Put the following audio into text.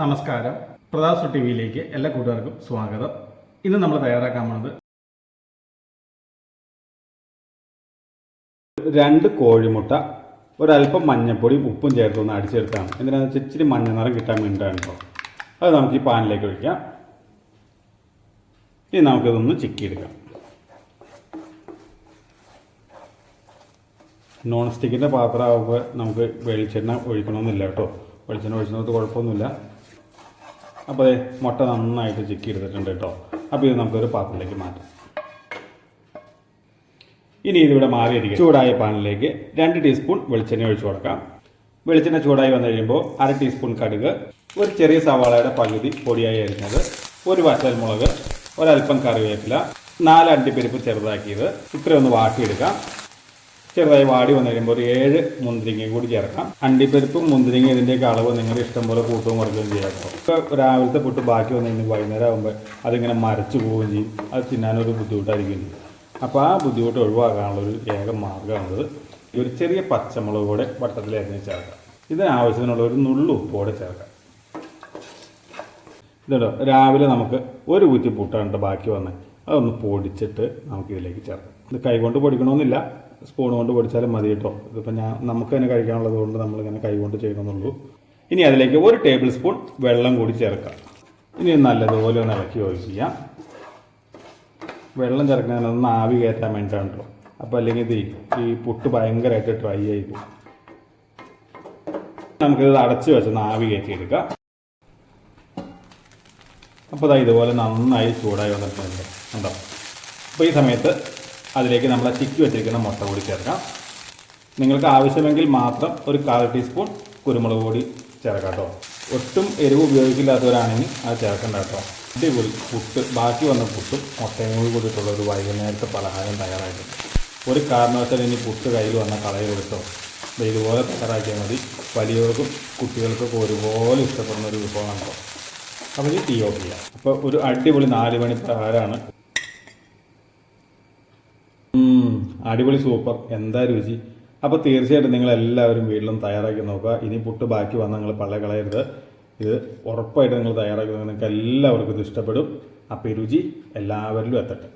നമസ്കാരം. പ്രതാസു ടി വിയിലേക്ക് എല്ലാ കൂട്ടുകാർക്കും സ്വാഗതം. ഇന്ന് നമ്മൾ തയ്യാറാക്കാൻ പോണത് രണ്ട് കോഴിമുട്ട ഒരല്പം മഞ്ഞപ്പൊടിയും ഉപ്പും ചേർത്ത് ഒന്ന് അടിച്ചെടുത്താണ്. എന്തിനാണെന്ന് വെച്ചാൽ ഇച്ചിരി മഞ്ഞ നിറം കിട്ടാൻ വേണ്ടിയിട്ടാണ് അത് നമുക്ക് ഈ പാനിലേക്ക് ഒഴിക്കാം. ഇനി നമുക്കിതൊന്ന് ചിക്കിയെടുക്കാം. നോൺ സ്റ്റിക്കിന്റെ പാത്രമാകുമ്പോൾ നമുക്ക് വെളിച്ചെണ്ണ ഒഴിക്കണമെന്നില്ല കേട്ടോ വെളിച്ചെണ്ണ ഒഴിക്കുന്നത് കുഴപ്പമൊന്നുമില്ല. അപ്പോൾ മുട്ട നന്നായിട്ട് ചിക്കി എടുത്തിട്ടുണ്ട് കേട്ടോ. അപ്പോൾ ഇത് നമുക്കൊരു പാത്രത്തിലേക്ക് മാറ്റാം. ഇനി ഇതിവിടെ മാറിയിരിക്കും. ചൂടായ പാനിലേക്ക് രണ്ട് ടീസ്പൂൺ വെളിച്ചെണ്ണ ഒഴിച്ചു കൊടുക്കാം. വെളിച്ചെണ്ണ ചൂടായി വന്നു കഴിയുമ്പോൾ അര ടീസ്പൂൺ കടുക് ഒരു ചെറിയ സവാളയുടെ പകുതി പൊടിയായി അരിഞ്ഞത് ഒരു വറ്റൽമുളക് ഒരൽപ്പം കറിവേപ്പില നാല് അണ്ടിപ്പരിപ്പ് ചെറുതാക്കിയത് ഇത്രയൊന്ന് വാട്ടിയെടുക്കാം. ചെറുതായി വാടി വന്നു കഴിയുമ്പോൾ ഒരു ഏഴ് മുന്തിരിങ്ങയും കൂടി ചേർക്കാം. അണ്ടിപ്പരിപ്പും മുന്തിരിങ്ങ ഇതിന്റെയൊക്കെ അളവ് നിങ്ങളുടെ ഇഷ്ടം പോലെ കൂട്ടുകയും കുറയ്ക്കുകയും ചെയ്യാം ഇപ്പോൾ രാവിലത്തെ പുട്ട് ബാക്കി വന്നു കഴിഞ്ഞാൽ വൈകുന്നേരം ആകുമ്പോൾ അതിങ്ങനെ മരച്ചു പോവുകയും ചെയ്യും. അത് തിന്നാനൊരു ബുദ്ധിമുട്ടായിരിക്കും അപ്പോൾ ആ ബുദ്ധിമുട്ട് ഒഴിവാക്കാനുള്ളൊരു ഏക മാർഗമാണത് ഒരു ചെറിയ പച്ചമുളക് കൂടെ വട്ടത്തിൽ അരിഞ്ഞ് ചേർക്കാം. ഇതിനാവശ്യത്തിനുള്ള ഒരു നുള്ളു ഉപ്പോടെ ചേർക്കാം. ഇതുണ്ടോ? രാവിലെ നമുക്ക് ഒരു കുറ്റി പുട്ടാണ്ട് ബാക്കി വന്ന് അതൊന്ന് പൊടിച്ചിട്ട് നമുക്ക് ഇതിലേക്ക് ചേർക്കാം. ഇത് കൈകൊണ്ട് പൊടിക്കണമെന്നില്ല. സ്പൂൺ കൊണ്ട് പൊടിച്ചാലും മതി കേട്ടോ. ഇതിപ്പോൾ ഞാൻ നമുക്ക് തന്നെ കഴിക്കാനുള്ളത് കൊണ്ട് നമ്മളിങ്ങനെ കൈകൊണ്ട് ചെയ്യണമെന്നുള്ളൂ ഇനി അതിലേക്ക് ഒരു ടേബിൾ സ്പൂൺ വെള്ളം കൂടി ചേർക്കാം. ഇനി നല്ലതുപോലെ ഒന്ന് ഇളക്കി ഒഴിക്കുക വെള്ളം ചേർക്കുന്നതിന് ഒന്ന് ആവി കയറ്റാൻ വേണ്ടിയിട്ടാണ് കേട്ടോ അപ്പോൾ അല്ലെങ്കിൽ ഇത് ഈ പുട്ട് ഭയങ്കരമായിട്ട് ഡ്രൈ ആയി പോകും നമുക്കിത് അടച്ചു വെച്ചൊന്ന് ആവി കയറ്റിയെടുക്കാം. അപ്പോൾ ഇതാ ഇതുപോലെ നന്നായി ചൂടായി വന്നിട്ടുണ്ട്. ഉണ്ടോ അപ്പോൾ ഈ സമയത്ത് അതിലേക്ക് നമ്മൾ ചിക്കി വെച്ചിരിക്കുന്ന മുട്ട കൂടി ചേർക്കാം. നിങ്ങൾക്ക് ആവശ്യമെങ്കിൽ മാത്രം ഒരു കാൽ ടീസ്പൂൺ കുരുമുളക് പൊടി ചേർക്കാം കേട്ടോ. ഒട്ടും എരിവ് ഉപയോഗിക്കില്ലാത്തവരാണെങ്കിൽ അത് ചേർക്കണ്ട കേട്ടോ. അടിപൊളി പുട്ട് ബാക്കി വന്ന പുട്ടും മുട്ടയും കൂടി കൂടിയിട്ടുള്ള ഒരു വൈകുന്നേരത്തെ പലഹാരം തയ്യാറായിട്ടുണ്ട്. ഒരു കാരണവശാൽ ഇനി പുട്ട് കയ്യിൽ വന്ന കളയിൽ കൊടുത്തോ ഇതുപോലെ തയ്യാറാക്കിയാൽ മതി. വലിയവർക്കും കുട്ടികൾക്കൊക്കെ ഒരുപോലെ ഇഷ്ടപ്പെടുന്ന ഒരു വിഭവമാണ് അപ്പോൾ ഇത് ടീ ഓഫ് ചെയ്യാം. അപ്പോൾ ഒരു അടിപൊളി നാല് മണി പ്രകാരമാണ് അടിപൊളി സൂപ്പർ എന്താ രുചി? അപ്പോൾ തീർച്ചയായിട്ടും നിങ്ങൾ എല്ലാവരും വീട്ടിലും തയ്യാറാക്കി നോക്കുക. ഇനി പുട്ട് ബാക്കി വന്നാൽ നിങ്ങൾ പള്ള കളയരുത്. ഇത് ഉറപ്പായിട്ട് നിങ്ങൾ തയ്യാറാക്കി നിങ്ങൾക്ക് എല്ലാവർക്കും ഇത് ഇഷ്ടപ്പെടും. അപ്പോൾ രുചി എല്ലാവരിലും എത്തട്ടെ.